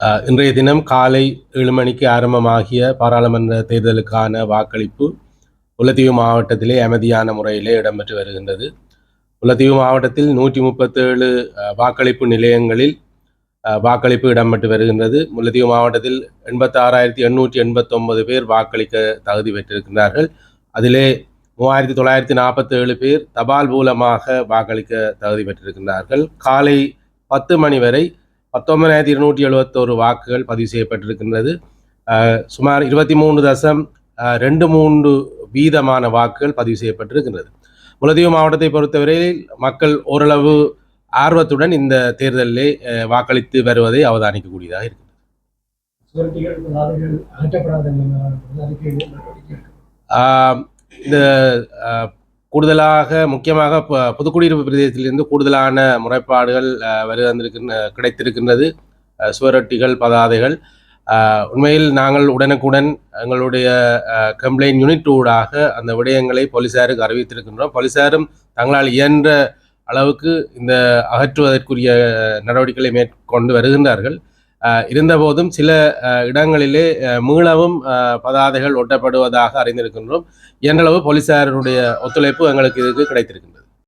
இன்றைய தினம் காலை ஏழு மணிக்கு ஆரம்பமாகிய பாராளுமன்ற தேர்தலுக்கான வாக்களிப்பு முல்லைத்தீவு மாவட்டத்திலே அமைதியான முறையிலே இடம்பெற்று வருகின்றது. முல்லைத்தீவு மாவட்டத்தில் நூற்றி முப்பத்தேழு வாக்களிப்பு நிலையங்களில் வாக்களிப்பு இடம்பெற்று வருகின்றது. முல்லைத்தீவு மாவட்டத்தில் எண்பத்தாறாயிரத்தி எண்ணூற்றி எண்பத்தொன்பது பேர் வாக்களிக்க தகுதி பெற்றிருக்கிறார்கள் அதிலே மூவாயிரத்தி தொள்ளாயிரத்தி நாற்பத்தேழு பேர் தபால் மூலமாக வாக்களிக்க தகுதி பெற்றிருக்கிறார்கள் காலை பத்து மணி வரை பத்தொன்பதாயிரத்தி இருநூற்றி எழுபத்தோரு வாக்குகள் பதிவு செய்யப்பட்டிருக்கின்றது. சுமார் இருபத்தி மூன்று தசம் ரெண்டு மூன்று வீதமான வாக்குகள் பதிவு செய்யப்பட்டிருக்கின்றது. முல்லைத்தீவு மாவட்டத்தை பொறுத்தவரையில் மக்கள் ஓரளவு ஆர்வத்துடன் இந்த தேர்தலிலே வாக்களித்து வருவதை அவதானிக்கக்கூடியதாக இருக்கிறது இந்த கூடுதலாக முக்கியமாக புதுக்குடியிருப்பு பிரதேசத்திலிருந்து கூடுதலான முறைப்பாடுகள் வரு வருகின்றிருக்கின்ற கிடைத்திருக்கின்றது. சுவரொட்டிகள் பதாதைகள். உண்மையில் நாங்கள் உடனுக்குடன் எங்களுடைய கம்ப்ளைண்ட் யூனிட் ஊடாக அந்த விடயங்களை போலீசாருக்கு அறிவித்திருக்கின்றோம். போலீசாரும் தங்களால் இயன்ற அளவுக்கு இந்த அகற்றுவதற்குரிய நடவடிக்கைகளை மேற்கொண்டு வருகின்றார்கள். இருந்தபோதும் சில அஹ், இடங்களிலே மீளவும் அஹ், பதாதைகள் ஒட்டப்படுவதாக அறிந்திருக்கின்றோம். என்றளவு போலீசாரனுடைய ஒத்துழைப்பு எங்களுக்கு இதுக்கு கிடைத்திருக்கின்றது.